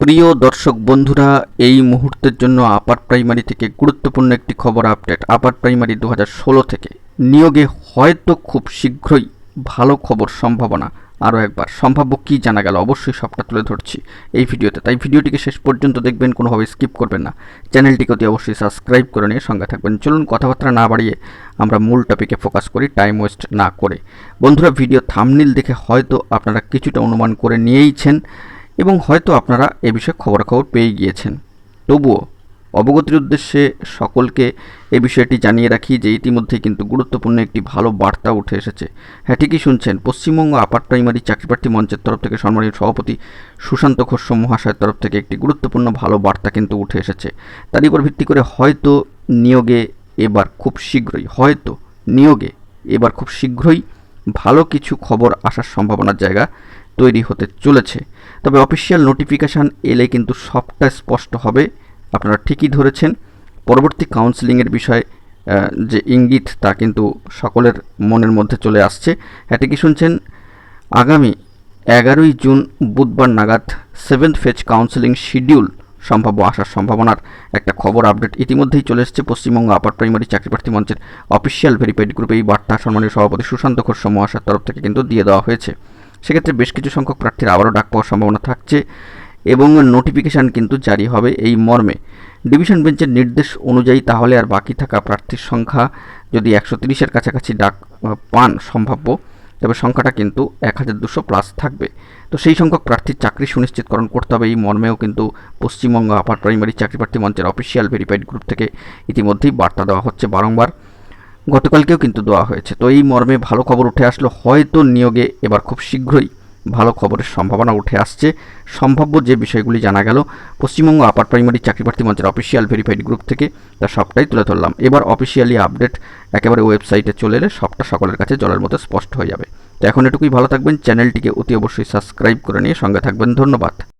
প্রিয় দর্শক বন্ধুরা, এই মুহূর্তের জন্য আপার প্রাইমারি থেকে গুরুত্বপূর্ণ একটি খবর আপডেট। আপার প্রাইমারি দু হাজার ষোলো থেকে। নিয়োগে হয়তো খুব শীঘ্রই ভালো খবর, সম্ভাবনা আরও একবার। সম্ভাব্য কী জানা গেল অবশ্যই সবটা তুলে ধরছি এই ভিডিওতে। তাই ভিডিওটিকে শেষ পর্যন্ত দেখবেন, কোনোভাবে স্কিপ করবেন না। চ্যানেলটিকে অতি অবশ্যই সাবস্ক্রাইব করে নিয়ে সঙ্গে থাকবেন। চলুন কথাবার্তা না বাড়িয়ে আমরা মূল টপিকে ফোকাস করি, টাইম ওয়েস্ট না করে। বন্ধুরা, ভিডিও থামনিল দেখে হয়তো আপনারা কিছুটা অনুমান করে নিয়েইছেন। এবং হয়তো আপনারা এ বিষয়ে খবরাখবর পেয়ে গিয়েছেন। তবুও অবগতির উদ্দেশ্যে সকলকে এ বিষয়টি জানিয়ে রাখি যে ইতিমধ্যে কিন্তু গুরুত্বপূর্ণ একটি ভালো বার্তা উঠে এসেছে। হ্যাঁ ঠিকই শুনছেন, পশ্চিমবঙ্গ আপার প্রাইমারি চাকরিপ্রার্থী মঞ্চের তরফ থেকে সম্মানীয় সভাপতি সুশান্ত ঘোষ মহাশয়ের তরফ থেকে একটি গুরুত্বপূর্ণ ভালো বার্তা কিন্তু উঠে এসেছে। তার উপর ভিত্তি করে হয়তো নিয়োগে এবার খুব শীঘ্রই, হয়তো নিয়োগে এবার খুব শীঘ্রই ভালো কিছু খবর আসার সম্ভাবনার জায়গা তৈরি হতে চলেছে। তবে অফিসিয়াল নোটিফিকেশান এলে কিন্তু সবটা স্পষ্ট হবে। আপনারা ঠিকই ধরেছেন। পরবর্তী কাউন্সিলিংয়ের বিষয়ে যে ইঙ্গিত তা কিন্তু সকলের মনের মধ্যে চলে আসছে। হ্যাঁ ঠিকই শুনছেন? আগামী এগারোই জুন বুধবার নাগাদ সেভেন্থ ফেজ কাউন্সিলিং শিডিউল সম্ভাব্য আসার সম্ভাবনার একটা খবর আপডেট ইতিমধ্যেই চলে এসেছে। পশ্চিমবঙ্গ আপার প্রাইমারি চাকরিপ্রার্থী মঞ্চের অফিসিয়াল ভেরিফাইড গ্রুপে এই বার্তা সম্মানীয় সভাপতি সুশান্ত ঘোষ মহাশয়ের তরফ থেকে কিন্তু দিয়ে দেওয়া হয়েছে। সেক্ষেত্রে বেশ কিছু সংখ্যক প্রার্থীর আবারও ডাক পাওয়ার সম্ভাবনা থাকছে এবং নোটিফিকেশান কিন্তু জারি হবে এই মর্মে। ডিভিশন বেঞ্চের নির্দেশ অনুযায়ী তাহলে আর বাকি থাকা প্রার্থীর সংখ্যা যদি একশো তিরিশের কাছাকাছি ডাক পান সম্ভাব্য, তবে সংখ্যাটা কিন্তু এক হাজার দুশো প্লাস থাকবে। তো সেই সংখ্যক প্রার্থীর চাকরি সুনিশ্চিতকরণ করতে হবে এই মর্মেও কিন্তু পশ্চিমবঙ্গ আপার প্রাইমারি চাকরিপ্রার্থী মঞ্চের অফিসিয়াল ভেরিফাইড গ্রুপ থেকে ইতিমধ্যেই বার্তা দেওয়া হচ্ছে বারংবার। গতকালকেও কিন্তু দেওয়া হয়েছে। তো এই মর্মে ভালো খবর উঠে আসলো। হয়তো নিয়োগে এবার খুব শীঘ্রই ভালো খবরের সম্ভাবনা উঠে আসছে। সম্ভাব্য যে বিষয়গুলি জানা গেল, পশ্চিমবঙ্গ আপার প্রাইমারি চাকরিপ্রার্থী মঞ্চের অফিসিয়াল ভেরিফাইড গ্রুপ থেকে তা সবটাই তুলে ধরলাম। এবার অফিসিয়ালি আপডেট একেবারে ওয়েবসাইটে চলে এলে সবটা সকলের কাছে জলের মতো স্পষ্ট হয়ে যাবে। তো এখন এটুকুই, ভালো থাকবেন। চ্যানেলটিকে অতি অবশ্যই সাবস্ক্রাইব করে নিয়ে সঙ্গে থাকবেন। ধন্যবাদ।